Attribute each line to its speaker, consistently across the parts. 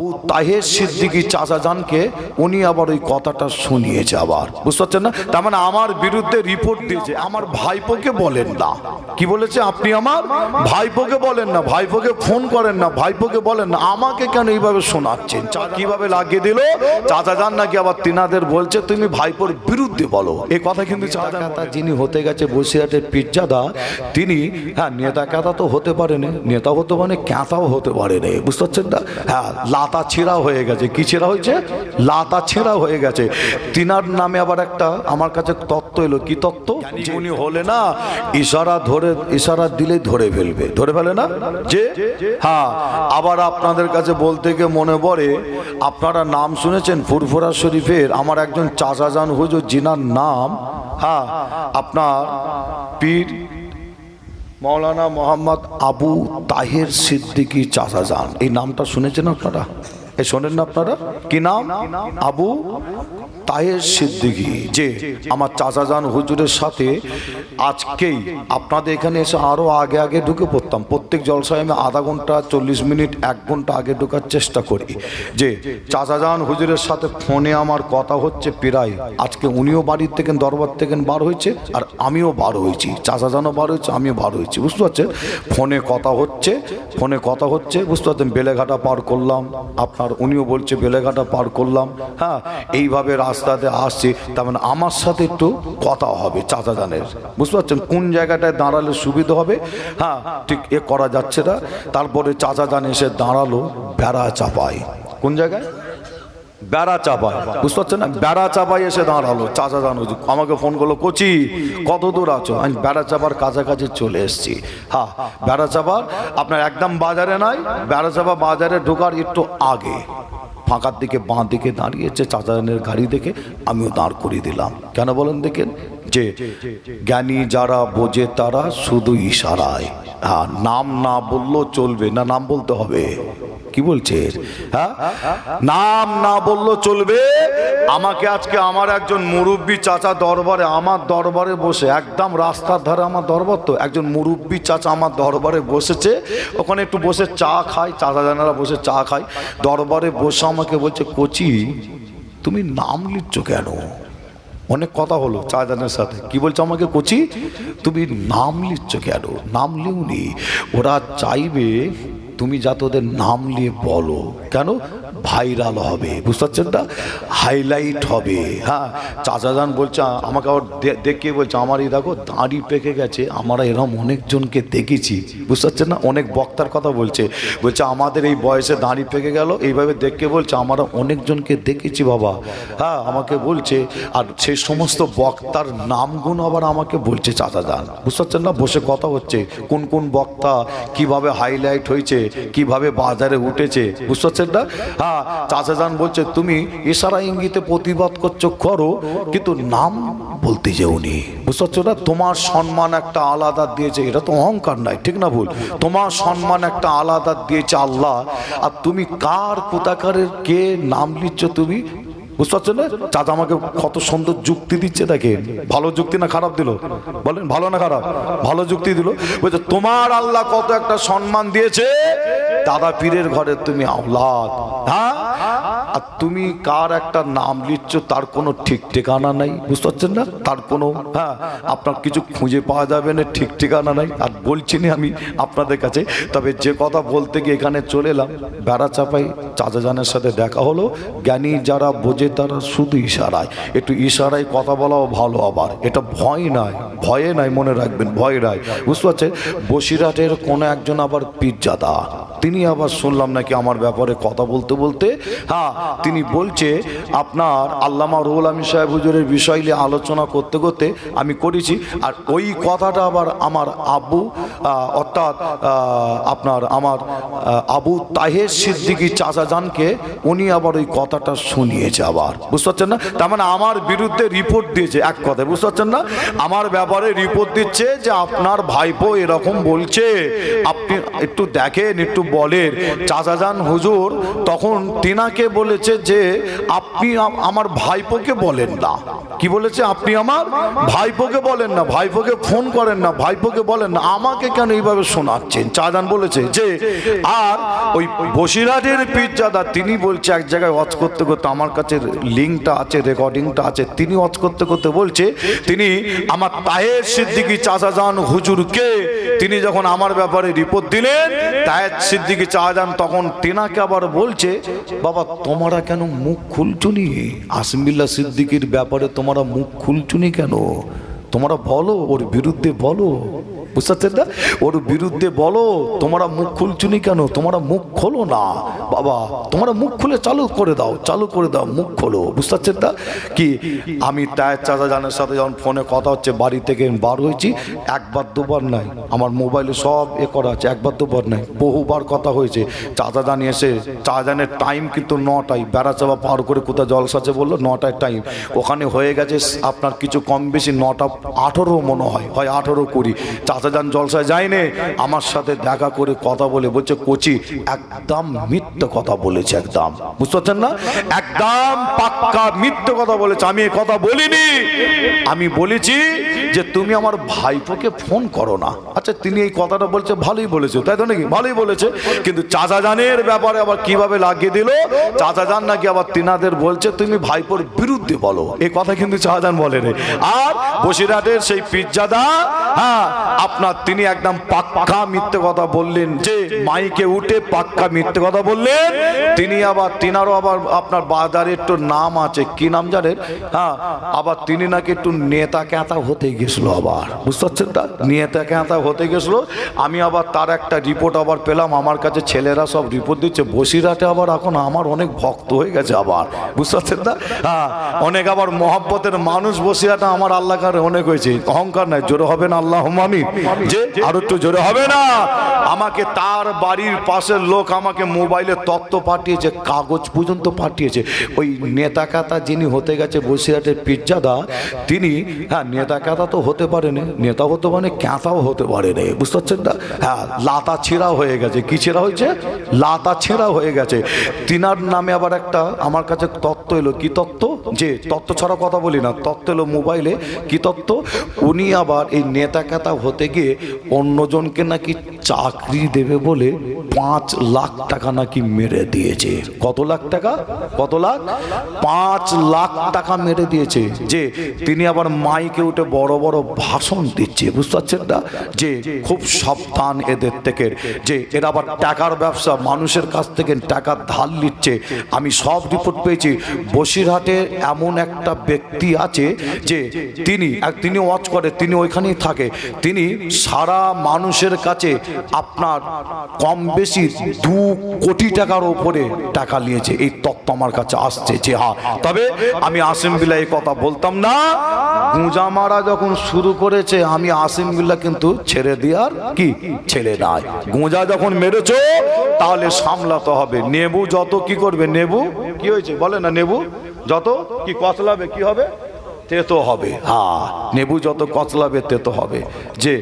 Speaker 1: ও তাহের সিদ্দিকি চাচা জানকে উনি আবার ওই কথাটা শুনিয়েছে আবার বুঝতে পারছেন না? তার মানে আমার বিরুদ্ধে রিপোর্ট দিয়েছে। আমার ভাইপোকে বলেন না। কি বলেছে আপনি আমার? ভাইপোকে বলেন না। ভাইপোকে ফোন করেন না। ভাইপোকে বলেন না। আমাকে কেন এইভাবে শোনাচ্ছেন? চা- কীভাবে লাগিয়ে দিল? চাচা যান নাকি আবার তিনাদের বলছে তুমি ভাইপোর বিরুদ্ধে বলো। এই কথা কিন্তু চাচা কাতা যিনি হতে গেছে বসিরহাটের পিজ্জাদা তিনি হ্যাঁ নেতা কাতা তো হতে পারেনি নেতা হতে পারে ক্যাঁতাও হতে পারেনি। বুঝতে পারছেন না? হ্যাঁ লাতা ছেঁড়া হয়ে গেছে। কি ছেঁড়া হয়েছে? লাতা ছেঁড়া হয়ে গেছে। তিনার নামে আবার একটা আমার কাছে তত্ত্ব এলো। কি তত্ত্ব? যে উনি হলে না, ইশারা ধরে, ইশারা দিলেই ধরে ফেলবে। ধরে ফেলে না? যে? হ্যাঁ। আবার আপনাদের কাছে বলতে গিয়ে মনে পড়ে, আপনারা নাম শুনেছেন ফুরফুরা শরীফের আমার একজন চাচা যান হুজুর জিনার নাম হ্যাঁ আপনার পীর মৌলানা মোহাম্মদ আবু তাহের সিদ্দিকী চাচা যান এই নামটা শুনেছেন আপনারা? এই শোনেন না আপনারা? কি নাম? আবু তাহের সিদ্দিকি। যে আমার চাচা যান হুজুরের সাথে আজকেই আপনাদের এখানে এসে আরও আগে আগে ঢুকে পড়তাম। প্রত্যেক জলসায় আমি আধা ঘণ্টা, চল্লিশ মিনিট, এক ঘণ্টা আগে ঢোকার চেষ্টা করি। যে চাচা যান হুজুরের সাথে ফোনে আমার কথা হচ্ছে প্রায় আজকে উনিও বাড়ির থেকে, দরবার থেকে বার হয়েছে আর আমিও বার হয়েছি। চাচা জানও বার হয়েছে, আমিও বার হয়েছি। বুঝতে পারছেন? ফোনে কথা হচ্ছে, ফোনে কথা হচ্ছে, বুঝতে পারছেন? বেলেঘাটা পার করলাম, আপনার উনিও বলছে, বেলেঘাটা পার করলাম। হ্যাঁ এইভাবে রাস্তাতে আসছি। তার মানে আমার সাথে একটু কথা হবে চাচা জানের বুঝতে পারছেন কোন জায়গাটায় দাঁড়ালে সুবিধা হবে? হ্যাঁ ঠিক এ করা যাচ্ছে না। তারপরে চাচা জান এসে দাঁড়াল বেড়া চাপায়। কোন জায়গায়? বেড়া চাপায়। বুঝতে পারছেন না? বেড়া চাপায় এসে দাঁড়াল। চাচা জানো আমাকে ফোন করল, কচি, কত দূর আছো? আমি বেড়া চাপার কাছাকাছি চলে এসেছি। হা বেড়া চাপার, আপনার একদম বাজারে নাই, বেড়া চাপা বাজারে ঢোকার একটু আগে। ফাঁকার দিকে বাঁ দিকে দাঁড়িয়েছে চাচাজানের গাড়ি দেখে আমিও দাঁড় করিয়ে দিলাম। কেন বলেন দেখেন? যে জ্ঞানী যারা বোঝে তারা শুধু ইশারায়। হ্যাঁ নাম না বললেও চলবে না, নাম বলতে হবে। কি বলছে? হ্যাঁ? নাম না বললেও চলবে। আমাকে আজকে আমার একজন মুরব্বী চাচা দরবারে, আমার দরবারে বসে, একদম রাস্তার ধারে আমার দরবার তো, একজন মুরব্বী চাচা আমার দরবারে বসেছে। ওখানে একটু বসে চা খায় চাচা জানারা বসে চা খায়। দরবারে বসে আমাকে বলছে, কোচি, তুমি নাম লিখছ কেন? অনেক কথা হলো চাঁদানের সাথে। কি বলছে আমাকে কচি? তুমি নাম লিখছ কেন নাম লিওনি। ওরা চাইবে তুমি যা তোদের নাম নিয়ে বলো। কেন? ভাইরাল হবে, বুঝতে পারছেন না হাইলাইট হবে। হ্যাঁ চাচাজান বলছে, আমাকে আবার দে- দেখিয়ে বলছে আমার এই দেখো, দাঁড়ি পেকে গেছে, আমরা এরকম অনেকজনকে দেখেছি, বুঝতে পারছেন না? অনেক বক্তার কথা বলছে বলছে, আমাদের এই বয়সে দাঁড়ি পেকে গেল, এইভাবে দেখে বলছে, আমরা অনেকজনকে দেখেছি বাবা। হ্যাঁ আমাকে বলছে, আর সেই সমস্ত বক্তার নামগুণ আবার আমাকে বলছে চাচা যান বুঝতে পারছেন না? বসে কথা হচ্ছে, কোন কোন বক্তা কীভাবে হাইলাইট হয়েছে, কীভাবে বাজারে উঠেছে, বুঝতে পারছেন না? হ্যাঁ চাচা যান বলছে, তুমি ইশারা ইঙ্গিতে প্রতিবাদ করছ, করো, কিন্তু নাম বলতে যেওনি। বুঝতে পারছ না? তোমার সম্মান একটা আলাদা দিয়েছে। এটা তো অহংকার নাই ঠিক না ভুল? তোমার সম্মান একটা আলাদা দিয়েছে আল্লাহ। আর তুমি কার কোথাকারের কে নাম লিখছো তুমি? বুঝতে পারছেন না? চাচা আমাকে কত সুন্দর যুক্তি দিচ্ছে দেখেন। ভালো যুক্তি না খারাপ দিল? বলেন, ভালো না খারাপ? ভালো যুক্তি দিল। বলছে, তোমার আল্লাহ কত একটা সম্মান দিয়েছে দাদা পীরের ঘরে তুমি আওলাদ। হ্যাঁ? আর তুমি কার একটা নাম লিখছো, তার কোনো ঠিক ঠিকানা নাই, বুঝতে পারছেন না? তার কোনো হ্যাঁ আপনার কিছু খুঁজে পাওয়া যাবে না, ঠিক ঠিকানা নাই। আর বলছি না আমি আপনাদের কাছে, তবে যে কথা বলতে গিয়ে এখানে চলে এলাম, বেড়া চাপাই চাচা জানের সাথে দেখা হলো। জ্ঞানী যারা বোঝে তারা শুধু ইশারায়। একটু ইশারায় কথা বলাও ভালো আবার। এটা ভয় নয় ভয়ে নাই, মনে রাখবেন, ভয় নাই। বুঝতে পারছেন? বসিরহাটের কোনো একজন আবার পীরজাদা। তিনি আবার শুনলাম নাকি আমার ব্যাপারে কথা বলতে বলতে হ্যাঁ তিনি বলছে আপনার আল্লামা রুহুল আমিন সাহেব হুজুরের বিষয় নিয়ে আলোচনা করতে করতে আমি করেছি আর ওই কথাটা আবার আমার আহ, অর্থাৎ আপনার আমার আবু তাহের সিদ্দিকি চাচা জানকে উনি আবার ওই কথাটা শুনিয়েছে আবার। বুঝতে পারছেন না? তার মানে আমার বিরুদ্ধে রিপোর্ট দিয়েছে এক কথায় বুঝতে পারছেন না? আমার ব্যাপারে রিপোর্ট দিচ্ছে যে আপনার ভাইপো এরকম বলছে। আপনি একটু দেখেন একটু বলেন, চাচাজান হুজুর, তখন তিনাকে বলেছে যে, আপনি আমার ভাইপোকে বলেন না। কি বলেছে আপনি আমার? ভাইপোকে বলেন না, ভাইপোকে ফোন করেন না, ভাইপোকে বলেন না। আমাকে কেন এইভাবে শোনাচ্ছেন? চাচান বলেছে যে, আর ওই বসিরহাটের পীরজাদা, তিনি বলছে এক জায়গায় ওয়াচ করতে করতে আমার কাছে লিঙ্কটা আছে, রেকর্ডিংটা আছে, তিনি ওয়াচ করতে করতে বলছে, তিনি আমার তাহের সিদ্দিকি চাচাজান হুজুরকে, তিনি যখন আমার ব্যাপারে রিপোর্ট দিলেন তাহের সিদ্দিকি যান তখন টেনাকে আবার বলছে, বাবা, তোমারা কেন মুখ খুলছুনি? আসমিল্লা সিদ্দিকির ব্যাপারে তোমারা মুখ খুলছুনি কেন? তোমরা বলো, ওর বিরুদ্ধে বলো। বুঝতে পারছেন না? ওর বিরুদ্ধে বলো, তোমরা মুখ খুলছুনি কেন? তোমরা মুখ খোলো না। বাবা, তোমরা মুখ খুলে চালু করে দাও, চালু করে দাও, মুখ খোলো। বুঝতে পারছেন না? কি, আমি তাই চাচা জানের সাথে যখন ফোনে কথা হচ্ছে, বাড়ি থেকে বার হয়েছি, একবার দুবার নাই। আমার মোবাইলে সব এ করা আছে, একবার দুবার নাই, বহুবার কথা হয়েছে। চাচা জানি এসে, চাচা জানের টাইম কিন্তু নটায়, বেড়া চাপা পার করে কোথাও জলসাচে বলল, নটায় টাইম ওখানে হয়ে গেছে, আপনার কিছু কম বেশি নটা আঠেরো মনে হয় হয় আঠেরো কুড়ি। যান জলসায় যায়নি, আমার সাথে দেখা করে কথা বলে বলছে, কোচি, একদম মিথ্যে কথা বলেছে, একদম। বুঝতে পারছেন না? একদম পাক্কা মিথ্যে কথা বলেছে। আমি এ কথা বলিনি। আমি বলেছি যে তুমি আমার ভাইপোকে ফোন করো না। আচ্ছা তিনি এই কথাটা বলছে, ভালোই বলেছে। তাই তো নাকি? ভালোই বলেছে। কিন্তু চাচা জানের ব্যাপারে আবার কীভাবে লাগিয়ে দিল? চাচা জান নাকি আবার তিনাদের বলছে, তুমি ভাইপোর বিরুদ্ধে বলো। এই কথা কিন্তু চাচা জান বলে রে আর বসিরহাটের সেই পিজ্জাদা হ্যাঁ আপনার তিনি একদম পাক্কা মিথ্যে কথা বললেন। যে মাইকে উঠে পাক্কা মিথ্যে কথা বললেন। তিনি আবার তিনারও আবার আপনার বাজারে একটু নাম আছে। কি নাম জানেন? হ্যাঁ আবার তিনি নাকি একটু নেতা ক্যাতা হতে গেছিল আবার। বুঝতে পারছেন তা? নেতা ক্যাতা হতে গেছিল। আমি আবার তার একটা রিপোর্ট আবার পেলাম। আমার কাছে ছেলেরা সব রিপোর্ট দিচ্ছে। বসিরহাটে আবার এখন আমার অনেক ভক্ত হয়ে গেছে আবার। বুঝতে পারছেন না হ্যাঁ অনেক আবার মহাব্বতের মানুষ বসিরহাটে আমার আল্লাহকার অনেক হয়েছে। অহংকার নাই জোরে হবে না আল্লাহ আমি যে আরও একটু জোরে হবে না। আমাকে তার বাড়ির পাশের লোক আমাকে মোবাইলে তত্ত্ব পাঠিয়েছে কাগজ পর্যন্ত পাঠিয়েছে। ওই নেতা কাতা যিনি হতে গেছে বসিরহাটের পিজ্জাদা তিনি হ্যাঁ নেতা কাতা তো হতে পারেনি নেতা হতে পারে ক্যাঁতাও হতে পারেনি বুঝতে পারছেন না? হ্যাঁ লাতা ছেঁড়া হয়ে গেছে। কি ছেঁড়া হয়েছে? লাতা ছেঁড়া হয়ে গেছে। তিনার নামে আবার একটা আমার কাছে তত্ত্ব এলো। কি তত্ত্ব? যে তত্ত্ব ছাড়া কথা বলি না। তত্ত্ব এলো মোবাইলে কি তত্ত্ব? উনি আবার এই নেতা কাতা হতে গিয়ে অন্যজনকে নাকি চাকরি দেবে বলে পাঁচ লাখ টাকা নাকি মেরে দিয়েছে। কত লাখ টাকা? কত লাখ? পাঁচ লাখ টাকা মেরে দিয়েছে। যে তিনি আবার মাইকে উঠে বড় বড় ভাষণ দিচ্ছে, বুঝতে পারছেন না? যে খুব সাবধান এদের থেকে। যে এরা আবার টাকার ব্যবসা, মানুষের কাছ থেকে টাকা ধার নিচ্ছে। আমি সব রিপোর্ট পেয়েছি। বসিরহাটে এমন একটা ব্যক্তি আছে যে তিনি, এক তিনি ওয়াচ করে, তিনি ওইখানেই থাকে। তিনি সারা মানুষের কাছে আপনার কম বেশি দু কোটি টাকার ওপরে টাকা নিয়েছে। এই তত্ত্ব আমার কাছে আসছে যে হ্যাঁ তবে আমি আসিম বিল্লা এই কথা বলতাম না। গুঁজা মারা যখন শুরু করেছে, আমি আসিম কিন্তু ছেড়ে দেওয়ার কি? ছেড়ে নাই। গুঁজা যখন মেরেছ, তাহলে সামলাতে হবে। নেবু যত কি করবে, নেবু? কি হয়েছে? বলে না, নেবু? যত কি কচলাবে কি হবে? তেতো হবে। হ্যাঁ নেবু যত কচলাবে তেতো হবে। যে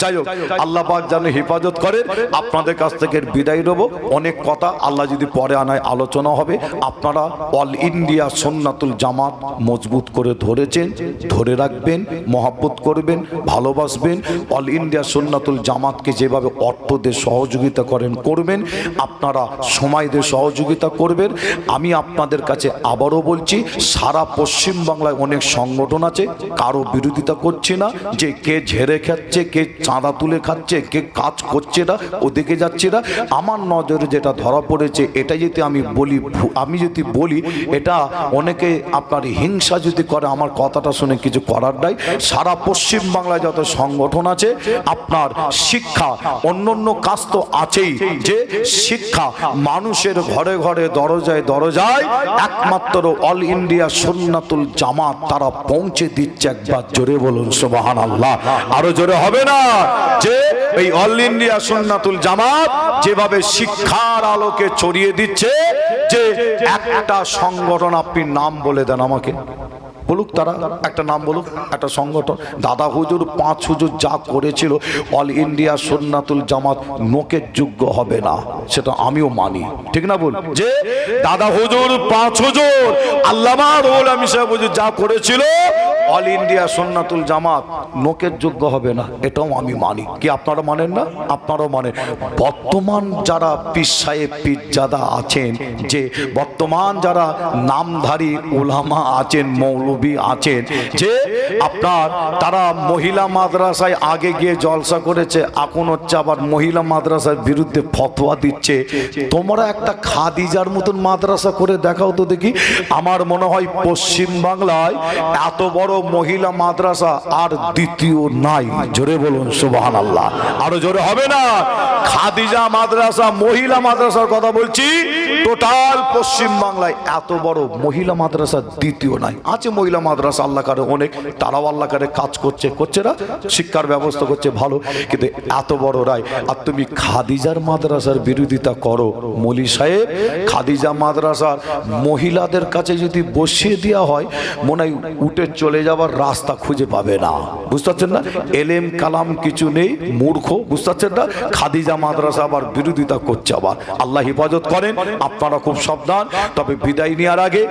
Speaker 1: যাই হোক, আল্লাহ পাক যেন হেফাজত করেন, আপনাদের কাছ থেকে বিদায় নেব। অনেক কথা আল্লাহ যদি পরে আনায় আলোচনা হবে, আপনারা অল ইন্ডিয়া সন্ন্যাতুল জামাত মজবুত করে ধরেছেন, ধরে রাখবেন, মহাব্বত করবেন, ভালোবাসবেন। অল ইন্ডিয়া সন্ন্যাতুল জামাতকে যেভাবে অর্থ দিয়ে সহযোগিতা করেন, করবেন। আপনারা সময় দিয়ে সহযোগিতা করবেন। আমি আপনাদের কাছে আবারও বলছি সারা পশ্চিম বাংলায় অনেক সংগঠন আছে, কারও বিরোধিতা করছি না, যে কে ঝেড়ে খাচ্ছে, কে চাঁদা তুলে খাচ্ছে, কে কাজ করছে না, ওদিকে যাচ্ছে না। আমার নজরে যেটা ধরা পড়েছে, এটা যদি আমি বলি আমি যদি বলি, এটা অনেকে আপনার হিংসা যদি করে, আমার কথাটা শুনে কিছু করার নাই। সারা পশ্চিম বাংলায় যত সংগঠন আছে, আপনার শিক্ষা অন্য অন্য কাজ তো আছেই, যে শিক্ষা মানুষের ঘরে ঘরে দরজায় দরজায় একমাত্র অল ইন্ডিয়া সুন্নাতুল জামাত তারা পৌঁছে দিচ্ছে একবার। জোরে বলুন সুবাহান আল্লাহ আরও জোরে হবে না? যে এই অল ইন্ডিয়া সুন্নাতুল জামাত যেভাবে শিক্ষার আলোকে ছড়িয়ে দিচ্ছে, যে একটা সংগঠন আপনি নাম বলে দেন আমাকে। বলুক তারা, একটা নাম বলুক, একটা সংগঠন। দাদা হুজুর, পাঁচ হুজুর যা করেছিল, অল ইন্ডিয়া সুন্নাতুল জামাত নোকের যোগ্য হবে না, সেটা আমিও মানি। ঠিক না বল যে দাদা হুজুর, পাঁচ হুজুর, আল্লামা রুল আমি সাহেব হুজুর যা করেছিল, অল ইন্ডিয়া সুন্নাতুল জামাত নোকের যোগ্য হবে না, এটাও আমি মানি। কি আপনারা মানেন না? আপনারাও মানেন। বর্তমান যারা পীর সাহেব আছেন, যে বর্তমান যারা নামধারী উলামা আছেন, মৌলবী আছেন যে আপনার তারা মহিলা মাদ্রাসায় আগে গিয়ে জলসা করেছে, এখন হচ্ছে আবার মহিলা মাদ্রাসার বিরুদ্ধে ফতোয়া দিচ্ছে। তোমরা একটা খাদিজার মতন মাদ্রাসা করে দেখাও তো দেখি। আমার মনে হয় পশ্চিম বাংলায় এত বড় মহিলা মাদ্রাসা আর দ্বিতীয় নাই। জোরে বলুন সুবহান আল্লাহ আরও জোরে হবে না? খাদিজা মাদ্রাসা, মহিলা মাদ্রাসার কথা বলছি। টোটাল পশ্চিম বাংলায় এত বড় মহিলা মাদ্রাসা দ্বিতীয় নাই। আছে মহিলা মাদ্রাসা আল্লাহ কারে অনেক, তারাও আল্লাহ কারে কাজ করছে করছে না? শিক্ষার ব্যবস্থা করছে, ভালো। কিন্তু এত বড় রায়। আর তুমি খাদিজার মাদ্রাসার বিরোধিতা করো, মলি সাহেব, খাদিজা মাদ্রাসার মহিলাদের কাছে যদি বসিয়ে দেওয়া হয়, মনে হয় উঠে চলে যাওয়ার রাস্তা খুঁজে পাবে না। বুঝতে পারছেন না? এলেম, কালাম কিছু নেই, মূর্খ, বুঝতে পারছেন না? খাদিজা মাদ্রাসা আবার বিরোধিতা করছে আবার। আল্লাহ হেফাজত করেন, আপনারা খুব সাবধান। তবে বিদায় নেওয়ার আগে